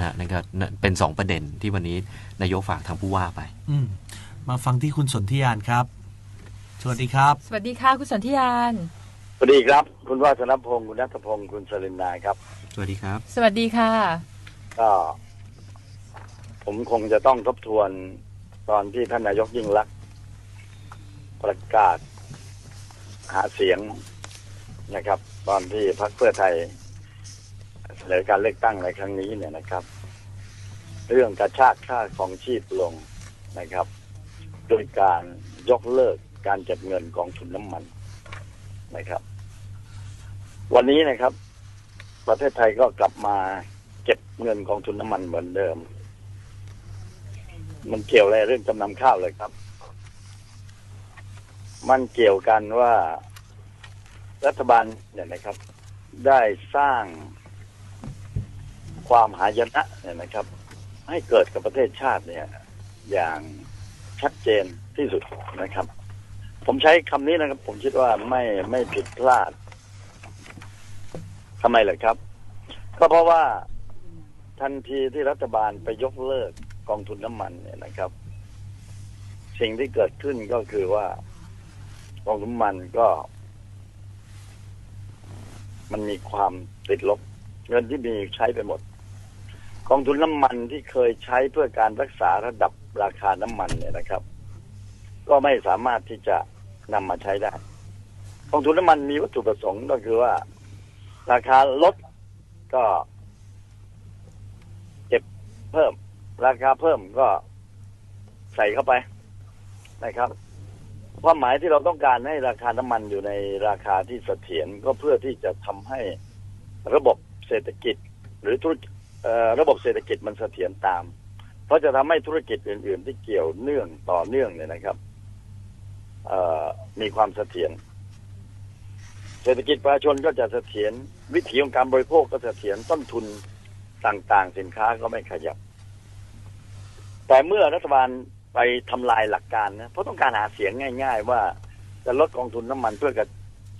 นะนะครับนั่นเป็นสองประเด็นที่วันนี้นายกฝากทางผู้ว่าไปอืมมาฟังที่คุณสนธิยานครับ สวัสดีครับ สวัสดีค่ะคุณสนธิยานสวัสดีครับ คุณวาสนพงศ์คุณนัทพงศ์คุณสลินนาครับ สวัสดีครับ สวัสดีค่ะก็ผมคงจะต้องทบทวนตอนที่ท่านนายกยิ่งลักษณ์ประกาศหาเสียงนะครับ ตอนที่พรรคเพื่อไทย เสนอการเลือกตั้งในครั้งนี้เนี่ยนะครับ เรื่องกระชากค่าของชีพลงนะครับ โดยการยกเลิกการจัดเงินกองทุนน้ำมันนะครับ วันนี้นะครับ ประเทศไทยก็กลับมาเก็บเงินกองทุนน้ำมันเหมือนเดิม มันเกี่ยวอะไรเรื่องจำนำข้าวเลยครับ มันเกี่ยวกันว่ารัฐบาลเนี่ยนะครับ ได้สร้าง ความหายนะเนี่ยนะครับ ให้เกิดกับประเทศชาติเนี่ย อย่างชัดเจนที่สุดนะครับ ผมใช้คำนี้นะครับ ผมคิดว่าไม่ไม่ผิดพลาดทำไมล่ะครับ ก็เพราะว่าทันทีที่รัฐบาลไปยกเลิกกองทุนน้ำมันเนี่ยนะครับ สิ่งที่เกิดขึ้นก็คือว่ากองทุนน้ำมันก็ มันมีความติดลบ เงินที่มีใช้ไปหมด กองทุนน้ำมันที่เคยใช้เพื่อการรักษาระดับราคาน้ำมันเนี่ยนะครับ ก็ไม่สามารถที่จะนำมาใช้ได้ กองทุนน้ำมันมีวัตถุประสงค์ก็คือว่า ราคาลดก็เก็บเพิ่ม ราคาเพิ่มก็ใส่เข้าไปนะครับความหมายที่เราต้องการให้ราคาน้ำมันอยู่ในราคาที่เสถียรก็เพื่อที่จะทำให้ระบบเศรษฐกิจหรือธุรกิจ ระบบเศรษฐกิจมันเสถียรตาม เพราะจะทำให้ธุรกิจอื่น ๆ ที่เกี่ยวเนื่องต่อเนื่องเนี่ยนะครับมีความเสถียรเศรษฐกิจประชาชนก็จะเสถียรวิถีของการบริโภคก็เสถียรต้นทุนต่าง ๆ สินค้าก็ไม่ขยับ แต่เมื่อรัฐบาลไปทำลายหลักการนะเพราะต้องการหาเสียงง่าย ๆ ว่าจะลดกองทุนน้ำมันเพื่อกระ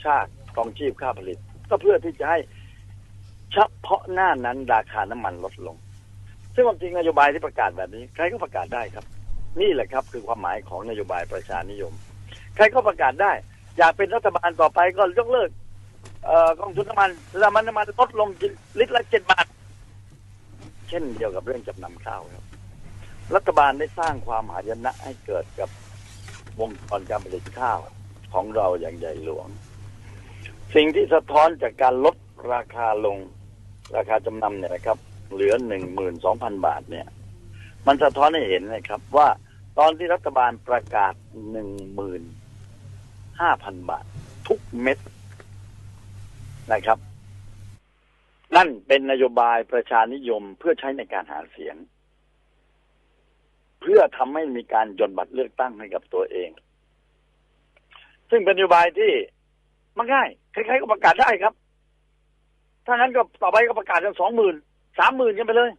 ชากกองชีพค่าผลิต ก็เพื่อที่จะให้ เฉพาะหน้านั้นราคาน้ำมันลดลง ซึ่งความจริงนโยบายที่ประกาศแบบนี้ ใครก็ประกาศได้ครับ นี่แหละครับ คือความหมายของนโยบายประชานิยม ใครก็ประกาศได้ อยากเป็นรัฐบาลต่อไปก็ยกเลิกอกองทุนน้ำมันแล้วมันน้ำมันลดลงลิตรละเจ็ดบาท เช่นเดียวกับเรื่องจำนำข้าวครับ รัฐบาลได้สร้างความหายนะให้เกิดกับวงจรการผลิตข้าวของเราอย่างใหญ่หลวง สิ่งที่สะท้อนจากการลดราคาลง ราคาจำนำเนี่ยนะครับ เหลือหนึ่งหมื่นสองพันบาทเนี่ย มันสะท้อนให้เห็นนะครับ ว่าตอนที่รัฐบาลประกาศหนึ่งหมื่นห้าพันบาท ทุกเม็ดนะครับ นั่นเป็นนโยบายประชานิยมเพื่อใช้ในการหาเสียง เพื่อทำให้มีการยนบัตรเลือกตั้งให้กับตัวเอง ซึ่งเป็นนโยบายที่มันง่าย ใครๆก็ประกาศได้ครับ ถ้างั้นก็ต่อไปก็ประกาศกันสองหมื่นสามหมื่นกันไปเลย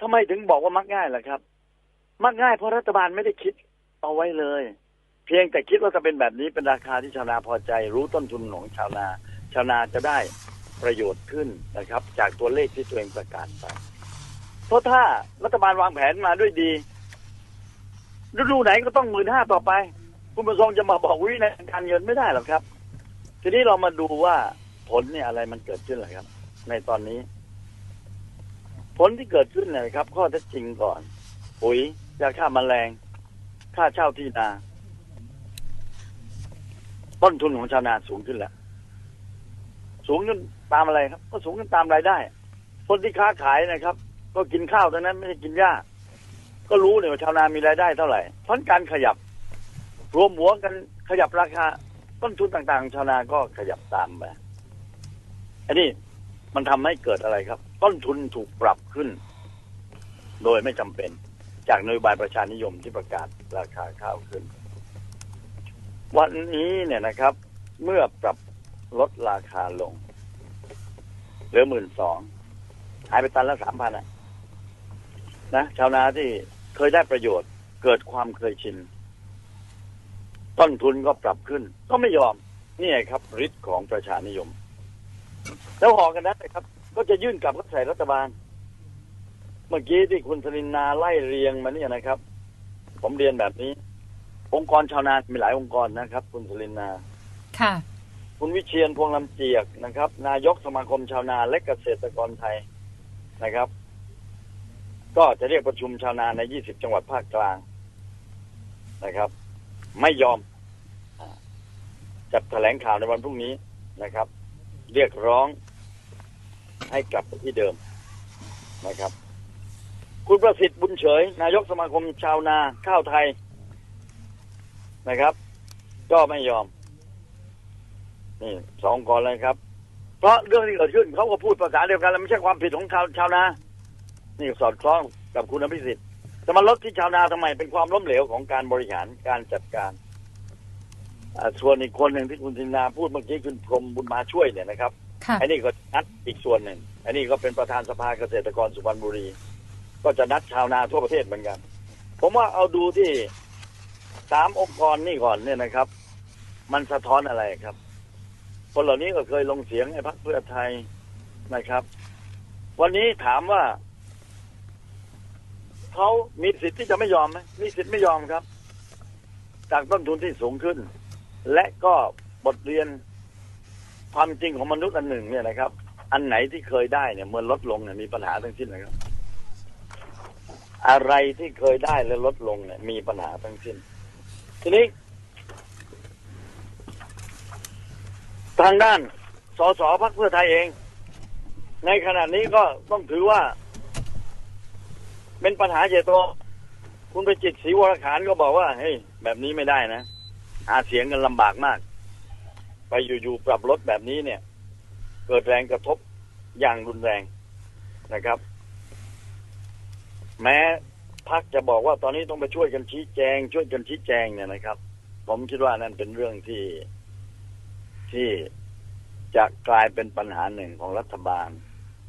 ทำไมถึงบอกว่ามักง่ายล่ะครับ มักง่ายเพราะรัฐบาลไม่ได้คิดเอาไว้เลย เพียงแต่คิดว่าจะเป็นแบบนี้เป็นราคาที่ชาวนาพอใจ รู้ต้นทุนของชาวนา ชาวนาจะได้ประโยชน์ขึ้นนะครับ จากตัวเลขที่ตัวเองประกาศไปเพราะถ้ารัฐบาลวางแผนมาด้วยดีฤดูไหนก็ต้องหมื่นห้าต่อไป คุณประสงจะมาบอกวินัยการเงินไม่ได้หรอกครับ ทีนี้เรามาดูว่าผลเนี่ยอะไรมันเกิดขึ้นเหรครับ ในตอนนี้ ผลที่เกิดขึ้นเนี่ยครับ ข้อเท็จจริงก่อน ปุ๋ยยาฆ่าแมลงค่าเช่าที่นา ต้นทุนของชาวนาสูงขึ้นแล้ว สูงขึ้นตามอะไรครับ ก็สูงขึ้นตามรายได้ คนที่ค้าขายนะครับ ก็กินข้าวเท่านั้นไม่ได้กินหญ้า ก็รู้เนี่ยว่าชาวนามีรายได้เท่าไหร่เพราะการขยับ รวมหัวกันขยับราคา ต้นทุนต่างๆ ชาวนาก็ขยับตามไปอันนี้มันทำให้เกิดอะไรครับ ต้นทุนถูกปรับขึ้น โดยไม่จำเป็น จากนโยบายประชานิยมที่ประกาศราคาข้าวขึ้น วันนี้เนี่ยนะครับ เมื่อปรับลดราคาลงเหลือหมื่นสองหายไปตันละสามพันอะนะชาวนาที่เคยได้ประโยชน์เกิดความเคยชิน ต้นทุนก็ปรับขึ้น ก็ไม่ยอมนี่ไงครับฤทธิ์ของประชานิยม แล้วหอกันนั้นนะครับ ก็จะยื่นกลับเข้าใส่รัฐบาล เมื่อกี้ที่คุณสลินนาไล่เรียงมาเนี่ยนะครับ ผมเรียนแบบนี้ องค์กรชาวนามีหลายองค์กรนะครับ คุณสลินนาค่ะ คุณวิเชียนพวงลำเจียกนะครับ นายกสมาคมชาวนาและเกษตรกรไทยนะครับ ก็จะเรียกประชุมชาวนาใน 20 จังหวัดภาคกลางนะครับ ไม่ยอมจัดแถลงข่าวในวันพรุ่งนี้นะครับ เรียกร้องให้กลับไปที่เดิมนะครับ คุณประสิทธิ์บุญเฉย นายกสมาคมชาวนาข้าวไทยนะครับ ก็ไม่ยอม นี่สองกรเลยครับ เพราะเรื่องที่เกิดขึ้นเขาก็พูดภาษาเดียวกัน แล้วไม่ใช่ความผิดของชาวชาวนา นี่สอดคล้องกับคุณอภิสิทธิ์ จะมาลดที่ชาวนาทำไมเป็นความล้มเหลวของการบริหารการจัดการอ่าส่วนอีกคนหนึ่งที่คุณทินาพูดเมื่อกี้คุณพรหมบุญมาช่วยเนี่ยนะครับค่ะไอ้นี่ก็นัดอีกส่วนหนึ่งไอ้นี่ก็เป็นประธานสภาเกษตรกรสุพรรณบุรี ก็จะนัดชาวนาทั่วประเทศเหมือนกัน ผมว่าเอาดูที่สามองค์กรนี่ก่อนเนี่ยนะครับ มันสะท้อนอะไรครับ คนเหล่านี้ก็เคยลงเสียงให้พรรคเพื่อไทยนะครับ วันนี้ถามว่า เขามีสิทธิ์ที่จะไม่ยอมไหมมีสิทธิ์ไม่ยอมครับ จากต้นทุนที่สูงขึ้น และก็บทเรียนความจริงของมนุษย์อันหนึ่งเนี่ยนะครับ อันไหนที่เคยได้เนี่ยเมื่อลดลงเนี่ยมีปัญหาทั้งสิ้นนะครับ อะไรที่เคยได้และลดลงเนี่ย มีปัญหาทั้งสิ้น ทีนี้ ทางด้านสสพักเพื่อไทยเอง ในขณะนี้ก็ต้องถือว่า เป็นปัญหาใหญ่โตคุณไปจิตศรีวรขานก็บอกว่าเฮ้ยแบบนี้ไม่ได้นะหาเสียงกันลำบากมาก ไปอยู่ๆปรับลดแบบนี้เนี่ย เกิดแรงกระทบอย่างรุนแรงนะครับ แม้พักจะบอกว่าตอนนี้ต้องไปช่วยกันชี้แจง ช่วยกันชี้แจงเนี่ยนะครับ ผมคิดว่านั่นเป็นเรื่องที่ที่จะกลายเป็นปัญหาหนึ่งของรัฐบาล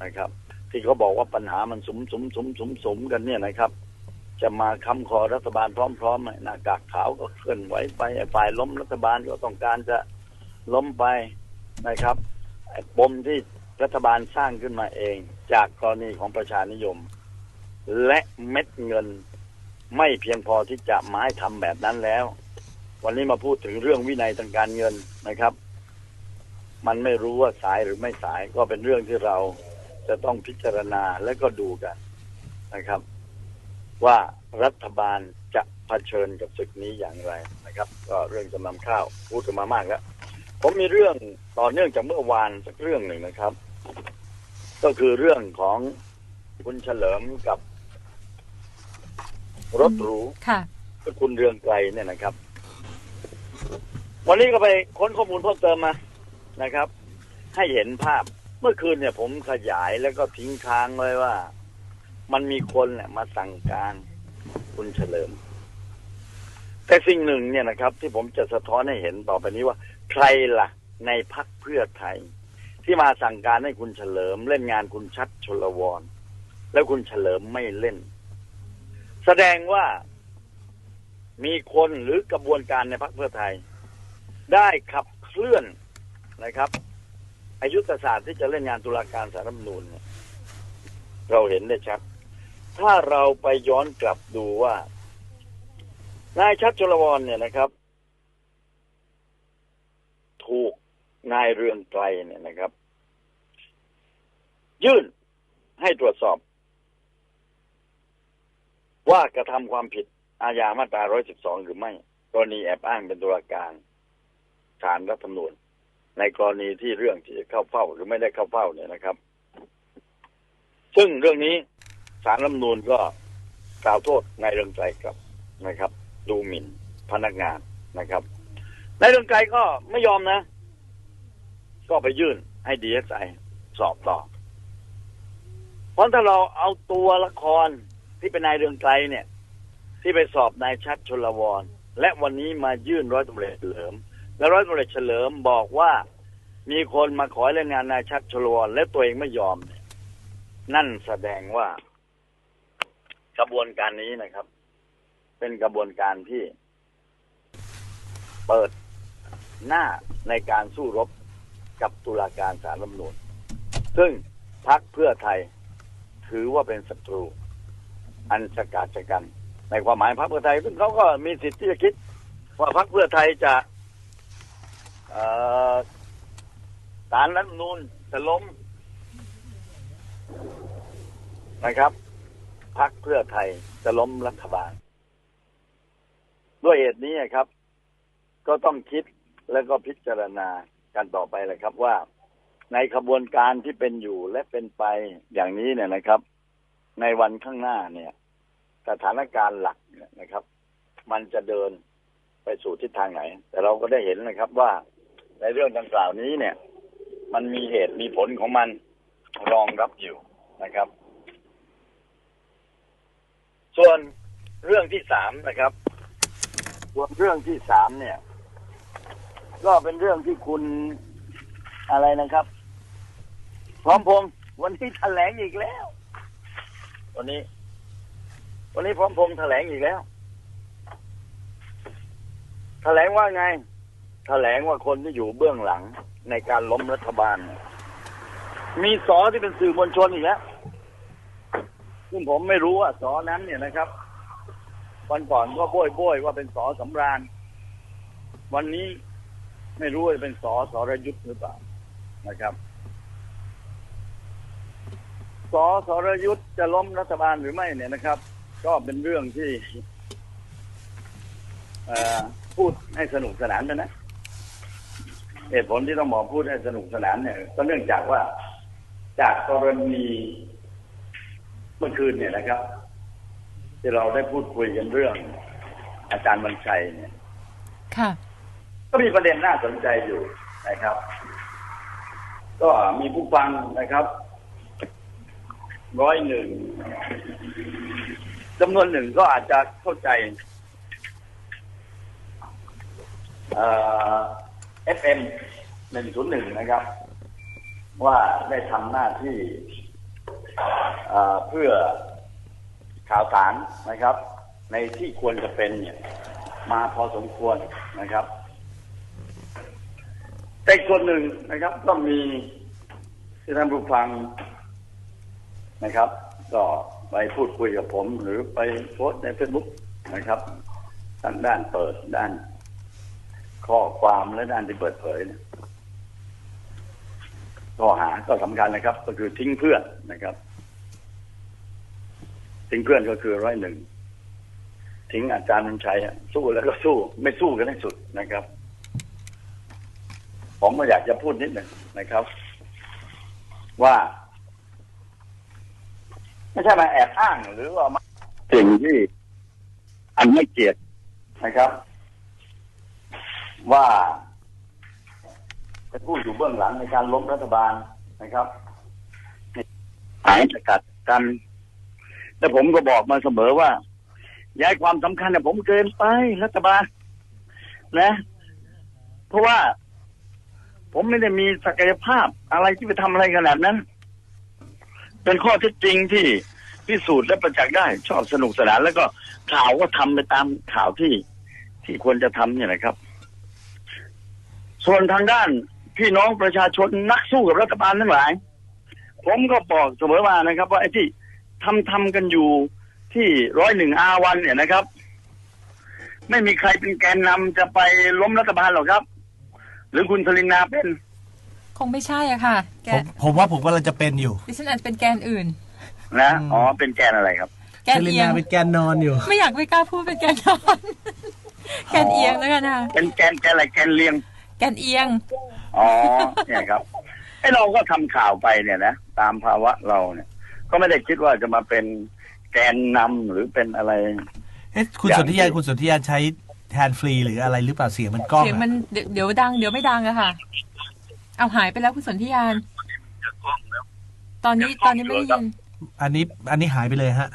นะครับ ที่เขาบอกว่าปัญหามันสมสมสมสมสมกันเนี่ยนะครับ จะมาค้ำคอรัฐบาลพร้อมๆหน้ากากขาวก็เคลื่อนไหวไปฝ่ายล้มรัฐบาลก็ต้องการจะล้มไปนะครับปมที่รัฐบาลสร้างขึ้นมาเอง จากกรณีของประชานิยม และเม็ดเงินไม่เพียงพอที่จะมาให้ทำแบบนั้นแล้ว วันนี้มาพูดถึงเรื่องวินัยทางการเงินนะครับ มันไม่รู้ว่าสายหรือไม่สายก็เป็นเรื่องที่เรา จะต้องพิจารณาและก็ดูกันนะครับ ว่ารัฐบาลจะเผชิญกับศึกนี้อย่างไรนะครับ ก็เรื่องจำนำข้าวพูดกันมามากแล้ว ผมมีเรื่องต่อเนื่องจากเมื่อวานสักเรื่องหนึ่งนะครับ ก็คือเรื่องของคุณเฉลิมกับ รถหรูค่ะก็คุณเรืองไกลเนี่ยนะครับ วันนี้ก็ไปค้นข้อมูลเพิ่มเติมมานะครับ ให้เห็นภาพเมื่อคืนเนี่ยผมขยายแล้วก็ทิ้งค้างไว้ว่า มันมีคนเนี่ยมาสั่งการคุณเฉลิม แต่สิ่งหนึ่งเนี่ยนะครับ ที่ผมจะสะท้อนให้เห็นต่อไปนี้ว่าใครล่ะ ในพักเพื่อไทย ที่มาสั่งการให้คุณเฉลิม เล่นงานคุณชัดชลวรแล้วคุณเฉลิมไม่เล่น แสดงว่ามีคนหรือกระบวนการในพรรคเพื่อไทย ได้ขับเคลื่อนนะครับ อายุทศาสตร์ที่จะเล่นงานตุลาการสารรัฐมนูญเนี่ยเราเห็นได้ชัด ถ้าเราไปย้อนกลับดูว่า นายชัดชลวรเนี่ยนะครับ ถูกนายเรืองไกลเนี่ยนะครับ ยื่นให้ตรวจสอบ ว่ากระทำความผิดอาญามาตรา 112 หรือไม่ กรณีแอบอ้างเป็นตุลาการศาลรัฐธรรมนูญ ในกรณีที่เรื่องที่เข้าเฝ้าหรือไม่ได้เข้าเฝ้าเนี่ยนะครับ ซึ่งเรื่องนี้ศาลรัฐมนูญก็กล่าวโทษนายเรืองไกรกับนะครับ ดูหมิ่นพนักงานนะครับนายเรืองไกรก็ไม่ยอมนะ ก็ไปยื่นให้ดีเอสไอสอบต่อ เพราะถ้าเราเอาตัวละครที่เป็นนายเรืองไกรเนี่ย ที่ไปสอบนายชัดชลวร และวันนี้มายื่นร้อยตำรวจเฉลิม และร้อยตำรวจเฉลิมบอกว่า มีคนมาขอเล่นงานนายชัดชลวรและตัวเองไม่ยอมเนี่ยนั่นแสดงว่ากระบวนการนี้นะครับ เป็นกระบวนการที่ เปิดหน้าในการสู้รบกับตุลาการสารรัฐมนูญซึ่งพักเพื่อไทยถือว่าเป็นศัตรู อันฉกาจกัน ในความหมายพรรคเพื่อไทย ซึ่งเขาก็มีสิทธิ์ที่จะคิด ว่าพรรคเพื่อไทยจะ สารรัฐมนูนจะล้มนะครับพรรคเพื่อไทยจะล้มรัฐบาล ด้วยเหตุนี้ครับ ก็ต้องคิดแล้วก็พิจารณากันต่อไปเลยครับว่า ในขบวนการที่เป็นอยู่และเป็นไปอย่างนี้เนี่ยนะครับ ในวันข้างหน้าเนี่ย สถานการณ์หลักนะครับ มันจะเดินไปสู่ทิศทางไหน แต่เราก็ได้เห็นนะครับว่า ในเรื่องดังกล่าวนี้เนี่ย มันมีเหตุมีผลของมันรองรับอยู่นะครับ ส่วนเรื่องที่สามนะครับ ส่วนเรื่องที่สามเนี่ย ก็เป็นเรื่องที่คุณอะไรนะครับ พร้อมพงษ์วันนี้แถลงอีกแล้ว วันนี้ วันนี้พร้อมพงษ์แถลงอีกแล้ว แถลงว่าไง แถลงว่าคนที่อยู่เบื้องหลังในการล้มรัฐบาล มีสอที่เป็นสื่อมวลชนอีกแล้วซึ่งผมไม่รู้ว่าสอนั้นเนี่ยนะครับ วันก่อนก็โบยโบยว่าเป็นสอสำราญ วันนี้ไม่รู้ว่าจะเป็นสอสอรยุทธ์หรือเปล่านะครับสอสรยุทธ์จะล้มรัฐบาลหรือไม่เนี่ยนะครับ ก็เป็นเรื่องที่พูดให้สนุกสนานไปนะ เหตุผลที่ต้องบอกพูดให้สนุกสนานเนี่ย ก็เนื่องจากว่าจากกรณีเมื่อคืนเนี่ยนะครับ ที่เราได้พูดคุยกันเรื่อง อาจารย์วันชัยเนี่ย ค่ะ ก็มีประเด็นน่าสนใจอยู่นะครับ ก็มีผู้ฟังนะครับร้อยหนึ่งจำนวนหนึ่งก็อาจจะเข้าใจเอ่อ FM หนึ่งศูนย์หนึ่งนะครับ ว่าได้ทำหน้าที่เพื่อข่าวสารนะครับ ในที่ควรจะเป็นเนี่ยมาพอสมควรนะครับแต่ส่วนหนึ่งนะครับ ก็มีที่ท่านผู้ฟังนะครับ ก็ไปพูดคุยกับผม หรือไปโพสในเฟซบุ๊กนะครับทั้งด้านเปิดด้าน ข้อความและด้านที่เปิดเผยข้อหาก็สำคัญนะครับ ก็คือทิ้งเพื่อนนะครับ ทิ้งเพื่อนก็คือร้อยหนึ่งทิ้งอาจารย์มันชัยสู้แล้วก็สู้ ไม่สู้กันให้สุดนะครับ ผมก็อยากจะพูดนิดหนึ่งนะครับ ว่า ไม่ใช่มาแอบอ้างหรือว่าสิ่งที่อันไม่เกียรตินะครับ ว่าเป็นผู้อยู่เบื้องหลังในการล้มรัฐบาลนะครับหายสกัดกัน แต่ผมก็บอกมาเสมอว่า ย้ายความสำคัญเนี่ยผมเกินไปรัฐบาลนะ เพราะว่าผมไม่ได้มีศักยภาพอะไรที่ไปทำอะไรขนาดนั้น เป็นข้อเท็จจริงที่พิสูจน์และประจักษ์ได้ ชอบสนุกสนานแล้วก็ข่าวก็ทำไปตามข่าวที่ที่ควรจะทำเนี่ยนะครับ ส่วนทางด้านพี่น้องประชาชนนักสู้กับรัฐบาลทั้งหลาย ผมก็บอกเสมอมานะครับ ว่าไอ้ที่ทำทำกันอยู่ที่ร้อยหนึ่งอาวันเนี่ยนะครับ ไม่มีใครเป็นแกนนำจะไปล้มรัฐบาลหรอกครับ หรือคุณสลินนาเป็น คงไม่ใช่อะค่ะแกผมผมว่าผมกำลังจะเป็นอยู่ดิฉันอาจเป็นแกนอื่น นะอืมอ๋อเป็นแกนอะไรครับแกนเซลิเอียนางเป็นแกนนอนอยู่ ไม่อยากไม่กล้าพูดเป็นแกนนอน แกนเอียงแล้วกันค่ะเป็นแกนแกนอะไรแกนเลียง แกนเอียง อ๋อเนี่ยครับไอ้เราก็ทำข่าวไปเนี่ยนะตามภาวะเราเนี่ย ก็ไม่ได้คิดว่าจะมาเป็นแกนนำหรือเป็นอะไรเอ๊ะคุณอย่างสนธิยาที่คุณสนธิยาใช้แทนฟรีหรืออะไรหรือเปล่าเสียงมันกล้องเสียงอะมันเดี๋ยวเดี๋ยวดังเดี๋ยวไม่ดังอะค่ะ เอาหายไปแล้วคุณสนธิยานตอนนี้ตอนนี้ไม่ได้ยินอันนี้อันนี้หายไปเลยฮะ